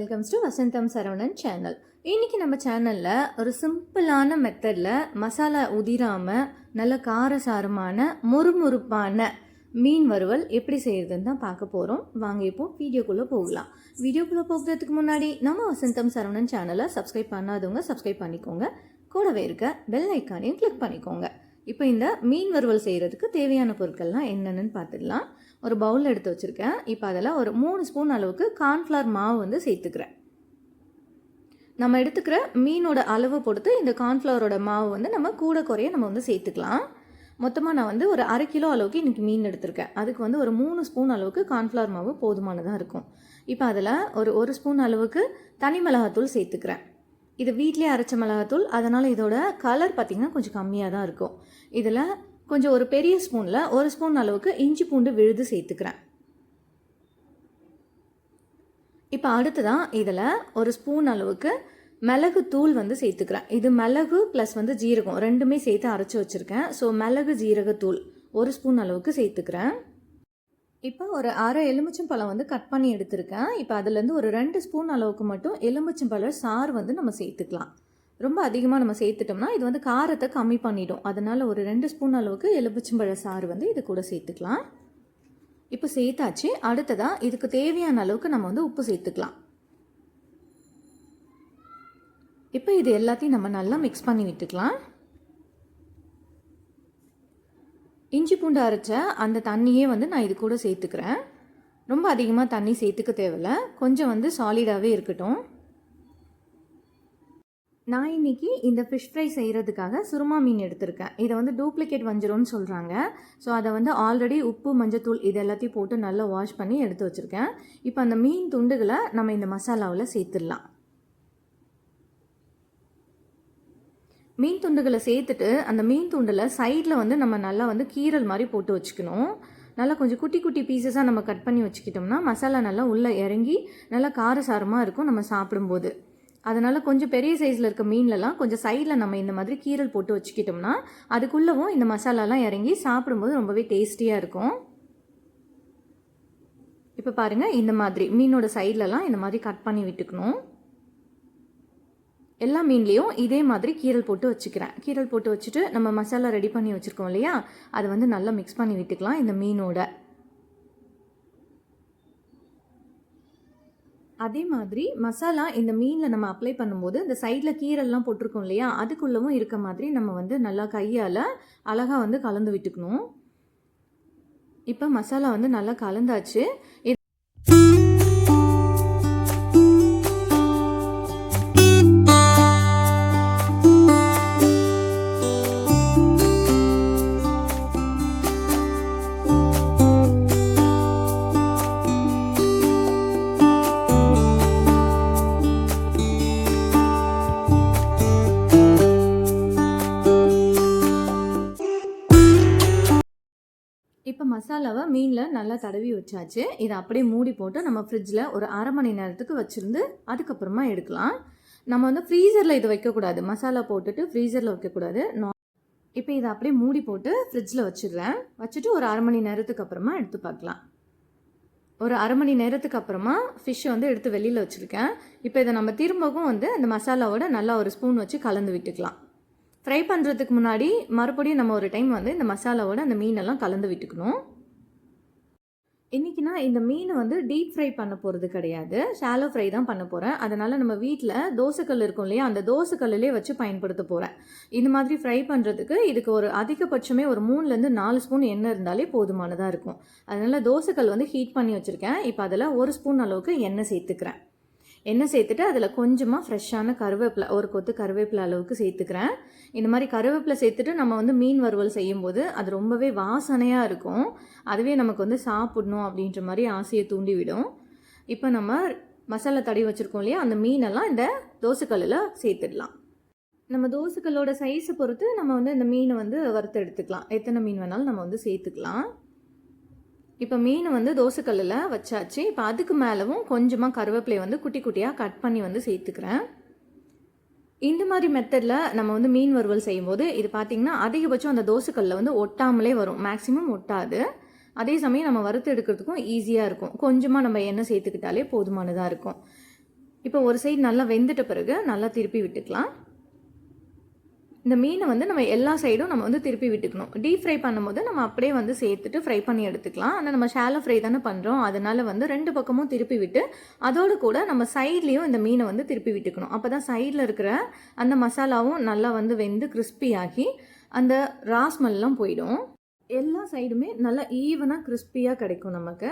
Welcomes to Vasantham Saravanan channel இன்றைக்கி நம்ம சேனலில் ஒரு சிம்பிளான மெத்தடில் மசாலா உதிராமல் நல்ல காரசாரமான முறுமுறுப்பான மீன் வறுவல் எப்படி செய்கிறதுன்னு தான் பார்க்க போகிறோம் வாங்க இப்போ வீடியோக்குள்ளே போகலாம். வீடியோக்குள்ளே போகிறதுக்கு முன்னாடி நம்ம வசந்தம் சரவணன் சேனலை சப்ஸ்கிரைப் பண்ணாதவங்க சப்ஸ்கிரைப் பண்ணிக்கோங்க. கூடவே இருக்க பெல் ஐக்கானையும் கிளிக் பண்ணிக்கோங்க. இப்போ இந்த மீன் வறுவல் செய்கிறதுக்கு தேவையான பொருட்கள்லாம் என்னென்னு பார்த்துடலாம் ஒரு பவுலில் எடுத்து வச்சுருக்கேன். இப்போ அதில் ஒரு மூணு ஸ்பூன் அளவுக்கு கார்ன்ஃப்ளவர் மாவு வந்து சேர்த்துக்கிறேன். நம்ம எடுத்துக்கிற மீனோட அளவு பொறுத்து இந்த கார்ன்ஃப்ளவரோட மாவு வந்து நம்ம கூட குறைய நம்ம வந்து சேர்த்துக்கலாம். மொத்தமாக நான் வந்து ஒரு அரை கிலோ அளவுக்கு இன்றைக்கி மீன் எடுத்திருக்கேன். அதுக்கு வந்து ஒரு மூணு ஸ்பூன் அளவுக்கு கார்ன்ஃப்ளவர் மாவு போதுமானதாக இருக்கும். இப்போ அதில் ஒரு ஒரு ஸ்பூன் அளவுக்கு தனி மிளகாத்தூள் சேர்த்துக்கிறேன். இது வீட்லேயே அரைச்ச மிளகாத்தூள். அதனால் இதோட கலர் பார்த்திங்கன்னா கொஞ்சம் கம்மியாக தான் இருக்கும். இதில் கொஞ்சம் ஒரு பெரிய ஸ்பூனில் ஒரு ஸ்பூன் அளவுக்கு இஞ்சி பூண்டு விழுது சேர்த்துக்கிறேன். இப்போ அடுத்ததான் இதில் ஒரு ஸ்பூன் அளவுக்கு மிளகு தூள் வந்து சேர்த்துக்கிறேன். இது மிளகு ப்ளஸ் வந்து ஜீரகம். ரெண்டுமே சேர்த்து அரைச்சி வச்சுருக்கேன். ஸோ மிளகு ஜீரகத்தூள் ஒரு ஸ்பூன் அளவுக்கு சேர்த்துக்கிறேன். இப்போ ஒரு அரை எலுமிச்சம்பழம் வந்து கட் பண்ணி எடுத்திருக்கேன். இப்போ அதுலேருந்து ஒரு ரெண்டு ஸ்பூன் அளவுக்கு மட்டும் எலுமிச்சம்பழம் சாறு வந்து நம்ம சேர்த்துக்கலாம். ரொம்ப அதிகமாக நம்ம சேர்த்துட்டோம்னா இது வந்து காரத்தை கம்மி பண்ணிடும். அதனால் ஒரு ரெண்டு ஸ்பூன் அளவுக்கு எலுமிச்சம்பழ சாறு வந்து இது கூட சேர்த்துக்கலாம். இப்போ சேர்த்தாச்சு. அடுத்ததாக இதுக்கு தேவையான அளவுக்கு நம்ம வந்து உப்பு சேர்த்துக்கலாம். இப்போ இது எல்லாத்தையும் நம்ம நல்லா மிக்ஸ் பண்ணி விட்டுக்கலாம். இஞ்சி பூண்டு அரைச்ச அந்த தண்ணியே வந்து நான் இது கூட சேர்த்துக்கிறேன். ரொம்ப அதிகமாக தண்ணி சேர்த்துக்க தேவையில்ல. கொஞ்சம் வந்து சாலிடாகவே இருக்கட்டும். நான் இன்னைக்கு இந்த ஃபிஷ் ஃப்ரை செய்கிறதுக்காக சுருமா மீன் எடுத்திருக்கேன். இதை வந்து டூப்ளிகேட் வஞ்சிரம்னு சொல்கிறாங்க ஸோ அதை வந்து ஆல்ரெடி உப்பு மஞ்சத்தூள் இது எல்லாத்தையும் போட்டு நல்லா வாஷ் பண்ணி எடுத்து வச்சுருக்கேன். இப்போ அந்த மீன் துண்டுகளை நம்ம இந்த மசாலாவில் சேர்த்துடலாம். மீன் துண்டுகளை சேர்த்துட்டு அந்த மீன் துண்டில் சைடில் வந்து நம்ம நல்லா வந்து கீரல் மாதிரி போட்டு வச்சுக்கணும். நல்லா கொஞ்சம் குட்டி குட்டி பீசஸாக நம்ம கட் பண்ணி வச்சுக்கிட்டோம்னா மசாலா நல்லா உள்ளே இறங்கி நல்லா காரசாரமாக இருக்கும் நம்ம சாப்பிடும்போது. அதனால் கொஞ்சம் பெரிய சைஸில் இருக்க மீன்லலாம் கொஞ்சம் சைடில் நம்ம இந்த மாதிரி கீரல் போட்டு வச்சுக்கிட்டோம்னா அதுக்குள்ளவும் இந்த மசாலாலாம் இறங்கி சாப்பிடும்போது ரொம்பவே டேஸ்டியாக இருக்கும். இப்போ பாருங்கள் இந்த மாதிரி மீனோட சைட்லலாம் இந்த மாதிரி கட் பண்ணி விட்டுக்கணும். எல்லா மீன்லேயும் இதே மாதிரி கீரல் போட்டு வச்சுக்கிறேன். கீரல் போட்டு வச்சுட்டு நம்ம மசாலா ரெடி பண்ணி வச்சுருக்கோம் இல்லையா? அதை வந்து நல்லா மிக்ஸ் பண்ணி விட்டுக்கலாம் இந்த மீனோட. அதே மாதிரி மசாலா இந்த மீனில் நம்ம அப்ளை பண்ணும்போது இந்த சைடில் கீரல்லாம் போட்டிருக்கோம் இல்லையா? அதுக்குள்ளவும் இருக்க மாதிரி நம்ம வந்து நல்லா கையால் அழகாக வந்து கலந்து விட்டுக்கணும். இப்போ மசாலா வந்து நல்லா கலந்தாச்சு. மசாலாவை மீனில் நல்லா தடவி வச்சாச்சு. இதை அப்படியே மூடி போட்டு நம்ம ஃப்ரிட்ஜில் ஒரு அரை மணி நேரத்துக்கு வச்சுருந்து அதுக்கப்புறமா எடுக்கலாம். நம்ம வந்து ஃப்ரீசரில் இது வைக்கக்கூடாது. மசாலா போட்டுட்டு ஃப்ரீசரில் வைக்கக்கூடாது. இப்போ இதை அப்படியே மூடி போட்டு ஃப்ரிட்ஜில் வச்சிடுறேன். வச்சுட்டு ஒரு அரை மணி நேரத்துக்கு அப்புறமா எடுத்து பார்க்கலாம். ஒரு அரை மணி நேரத்துக்கு அப்புறமா ஃபிஷ்ஷை வந்து எடுத்து வெளியில் வச்சுருக்கேன். இப்போ இதை நம்ம திரும்பவும் வந்து அந்த மசாலாவோட நல்லா ஒரு ஸ்பூன் வச்சு கலந்து விட்டுக்கலாம். ஃப்ரை பண்ணுறதுக்கு முன்னாடி மறுபடியும் நம்ம ஒரு டைம் வந்து இந்த மசாலாவோட அந்த மீனெல்லாம் கலந்து விட்டுக்கணும். இன்றைக்கி நான் இந்த மீனை வந்து டீப் ஃப்ரை பண்ண போகிறது கிடையாது. ஷாலோ ஃப்ரை தான் பண்ண போகிறேன் அதனால் நம்ம வீட்டில் தோசைக்கல் இருக்கும் இல்லையா அந்த தோசைக்கல்லே வச்சு பயன்படுத்த போகிறேன் இந்த மாதிரி ஃப்ரை பண்ணுறதுக்கு இதுக்கு ஒரு அதிகபட்சமே ஒரு மூணுலேருந்து நாலு ஸ்பூன் எண்ணெய் இருந்தாலே போதுமானதாக இருக்கும். அதனால் தோசைக்கல் வந்து ஹீட் பண்ணி வச்சுருக்கேன். இப்போ அதில் ஒரு ஸ்பூன் அளவுக்கு எண்ணெய் சேர்த்துக்கிறேன். எண்ணெய் சேர்த்துட்டு அதில் கொஞ்சமாக ஃப்ரெஷ்ஷான கருவேப்பிலை ஒரு கொத்து கருவேப்பிலை அளவுக்கு சேர்த்துக்கிறேன். இந்த மாதிரி கருவேப்பிலை சேர்த்துட்டு நம்ம வந்து மீன் வறுவல் செய்யும்போது அது ரொம்பவே வாசனையாக இருக்கும். அதுவே நமக்கு வந்து சாப்பிடணும் அப்படின்ற மாதிரி ஆசையை தூண்டிவிடும். இப்போ நம்ம மசாலா தடி வச்சுருக்கோம் இல்லையா அந்த மீனெல்லாம் இந்த தோசைக்கல்லில் சேர்த்துடலாம். நம்ம தோசைக்கல்லோட சைஸை பொறுத்து நம்ம வந்து இந்த மீனை வந்து வறுத்து எடுத்துக்கலாம். எத்தனை மீன் வேணாலும் நம்ம வந்து சேர்த்துக்கலாம். இப்போ மீன் வந்து தோசைக்கல்லில் வச்சாச்சு. இப்போ அதுக்கு மேலவும் கொஞ்சமாக கருவேப்பிலையை வந்து குட்டி குட்டியாக கட் பண்ணி வந்து சேர்த்துக்கிறேன். இந்த மாதிரி மெத்தடில் நம்ம வந்து மீன் வறுவல் செய்யும்போது இது பார்த்திங்கன்னா அதிகபட்சம் அந்த தோசைக்கல்லில் வந்து ஒட்டாமலே வரும். மேக்ஸிமம் ஒட்டாது. அதே சமயம் நம்ம வறுத்து எடுக்கிறதுக்கும் ஈஸியாக இருக்கும். கொஞ்சமாக நம்ம எண்ணெய் சேர்த்துக்கிட்டாலே போதுமானதாக இருக்கும். இப்போ ஒரு சைடு நல்லா வெந்துட்ட பிறகு நல்லா திருப்பி விட்டுக்கலாம். இந்த மீனை வந்து நம்ம எல்லா சைடும் நம்ம வந்து திருப்பி விட்டுக்கணும். டீப் ஃப்ரை பண்ணும்போது நம்ம அப்படியே வந்து சேர்த்துட்டு ஃப்ரை பண்ணி எடுத்துக்கலாம். ஆனால் நம்ம ஷாலோ ஃப்ரை தானே பண்ணுறோம் அதனால வந்து ரெண்டு பக்கமும் திருப்பி விட்டு அதோடு கூட நம்ம சைட்லேயும் இந்த மீனை வந்து திருப்பி விட்டுக்கணும். அப்போ தான் சைடில் இருக்கிற அந்த மசாலாவும் நல்லா வந்து வெந்து கிறிஸ்பியாகி அந்த ராஸ்மெல்லாம் போயிடும். எல்லா சைடுமே நல்லா ஈவனாக கிறிஸ்பியாக கிடைக்கும் நமக்கு.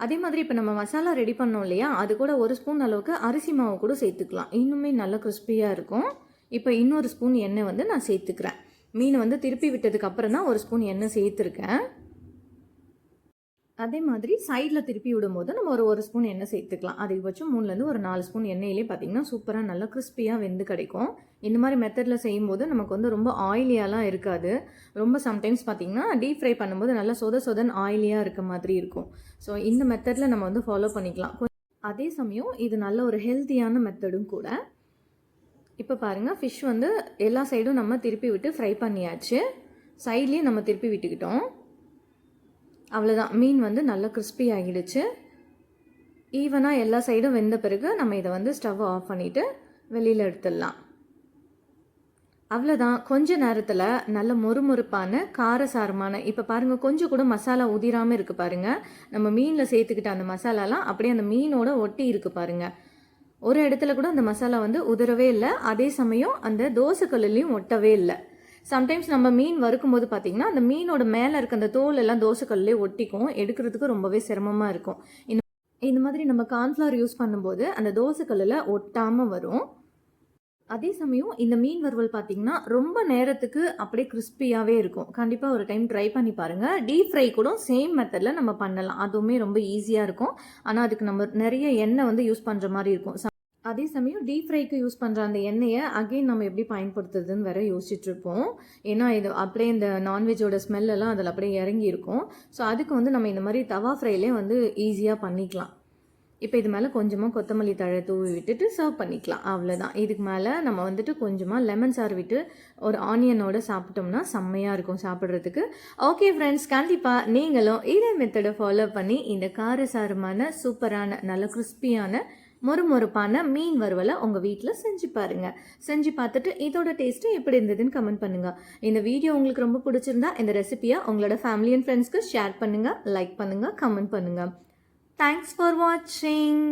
அதே மாதிரி இப்போ நம்ம மசாலா ரெடி பண்ணோம் இல்லையா? அது கூட ஒரு ஸ்பூன் அளவுக்கு அரிசி மாவு கூட சேர்த்துக்கலாம். இன்னுமே நல்லா கிறிஸ்பியாக இருக்கும். இப்போ இன்னொரு ஸ்பூன் எண்ணெய் வந்து நான் சேர்த்துக்கிறேன். மீனை வந்து திருப்பி விட்டதுக்கு அப்புறம் தான் ஒரு ஸ்பூன் எண்ணெய் சேர்த்துருக்கேன். அதே மாதிரி சைடில் திருப்பி விடும்போது நம்ம ஒரு ஒரு ஸ்பூன் எண்ணெய் சேர்த்துக்கலாம். அதிகபட்சம் மூணுலேருந்து ஒரு நாலு ஸ்பூன் எண்ணெயிலே பார்த்தீங்கன்னா சூப்பராக நல்லா கிறிஸ்பியாக வெந்து கிடைக்கும். இந்த மாதிரி மெத்தடில் செய்யும்போது நமக்கு வந்து ரொம்ப ஆயிலியாலாம் இருக்காது. ரொம்ப சம்டைம்ஸ் பார்த்தீங்கன்னா டீப் ஃப்ரை பண்ணும்போது நல்லா சொத சொதன் ஆயிலியாக இருக்க மாதிரி இருக்கும். ஸோ இந்த மெத்தடில் நம்ம வந்து ஃபாலோ பண்ணிக்கலாம். அதே சமயம் இது நல்ல ஒரு ஹெல்த்தியான மெத்தடும் கூட இப்போ பாருங்கள் ஃபிஷ் வந்து எல்லா சைடும் நம்ம திருப்பி விட்டு ஃப்ரை பண்ணியாச்சு. சைட்லேயும் நம்ம திருப்பி விட்டுக்கிட்டோம். அவ்வளோதான் மீன் வந்து நல்லா கிறிஸ்பி ஆகிடுச்சு. ஈவனாக எல்லா சைடும் வெந்த பிறகு நம்ம இதை வந்து ஸ்டவ் ஆஃப் பண்ணிவிட்டு வெளியில் எடுத்துடலாம். அவ்வளோதான் கொஞ்ச நேரத்தில் நல்ல மொறுமொறுப்பான காரசாரமான இப்போ பாருங்கள் கொஞ்சம் கூட மசாலா உதிராமல் இருக்குது பாருங்கள் நம்ம மீனில் சேர்த்துக்கிட்ட அந்த மசாலாலாம் அப்படியே அந்த மீனோட ஒட்டி இருக்குது பாருங்கள் ஒரு இடத்துல கூட அந்த மசாலா வந்து உதறவே இல்லை. அதே சமயம் அந்த தோசைக்கல்லையும் ஒட்டவே இல்லை. சம்டைம்ஸ் நம்ம மீன் வறுக்கும்போது பார்த்தீங்கன்னா அந்த மீனோட மேலே இருக்க அந்த தோல் எல்லாம் தோசைக்கல்லே ஒட்டிக்கும். எடுக்கிறதுக்கு ரொம்பவே சிரமமாக இருக்கும். இந்த மாதிரி நம்ம கார்ன்ஃப்ளவர் யூஸ் பண்ணும்போது அந்த தோசைக்கல்லில் ஒட்டாமல் வரும். அதே சமயம் இந்த மீன் வறுவல் பார்த்தீங்கன்னா ரொம்ப நேரத்துக்கு அப்படியே கிறிஸ்பியாகவே இருக்கும். கண்டிப்பாக ஒரு டைம் ட்ரை பண்ணி பாருங்கள் டீப் ஃப்ரை கூட சேம் மெத்தடில் நம்ம பண்ணலாம். அதுவுமே ரொம்ப ஈஸியாக இருக்கும். ஆனால் அதுக்கு நம்ம நிறைய எண்ணெய் வந்து யூஸ் பண்ணுற மாதிரி இருக்கும். அதே சமயம் டீப் ஃப்ரைக்கு யூஸ் பண்ணுற அந்த எண்ணெயை அகைன் நம்ம எப்படி பயன்படுத்துறதுன்னு வேற யோசிச்சுட்ருப்போம் ஏன்னா இது அப்படியே இந்த நான்வெஜ்ஜோட ஸ்மெல்லெல்லாம் அதில் அப்படியே இறங்கி இருக்கும். ஸோ அதுக்கு வந்து நம்ம இந்த மாதிரி தவா ஃப்ரைலே வந்து ஈஸியாக பண்ணிக்கலாம். இப்போ இது மேலே கொஞ்சமாக கொத்தமல்லி தழை தூவி விட்டுட்டு சர்வ் பண்ணிக்கலாம். அவ்வளோதான் இதுக்கு மேலே நம்ம வந்துட்டு கொஞ்சமாக லெமன் சாறு விட்டு ஒரு ஆனியனோட சாப்பிட்டோம்னா செம்மையாக இருக்கும் சாப்பிட்றதுக்கு. ஓகே ஃப்ரெண்ட்ஸ் கண்டிப்பாக நீங்களும் இதே மெத்தடை ஃபாலோ பண்ணி இந்த காரசாரமான சூப்பரான நல்ல கிறிஸ்பியான மொறுமொறுப்பான மீன் வறுவலை உங்கள் வீட்டில் செஞ்சு பாருங்கள் செஞ்சு பார்த்துட்டு இதோட டேஸ்ட்டு எப்படி இருந்ததுன்னு கமெண்ட் பண்ணுங்கள் இந்த வீடியோ உங்களுக்கு ரொம்ப பிடிச்சிருந்தா இந்த ரெசிபியை உங்களோட ஃபேமிலி அண்ட் ஃப்ரெண்ட்ஸ்க்கு ஷேர் பண்ணுங்கள் லைக் பண்ணுங்கள் கமெண்ட் பண்ணுங்கள் தேங்க்ஸ் ஃபார் வாட்சிங்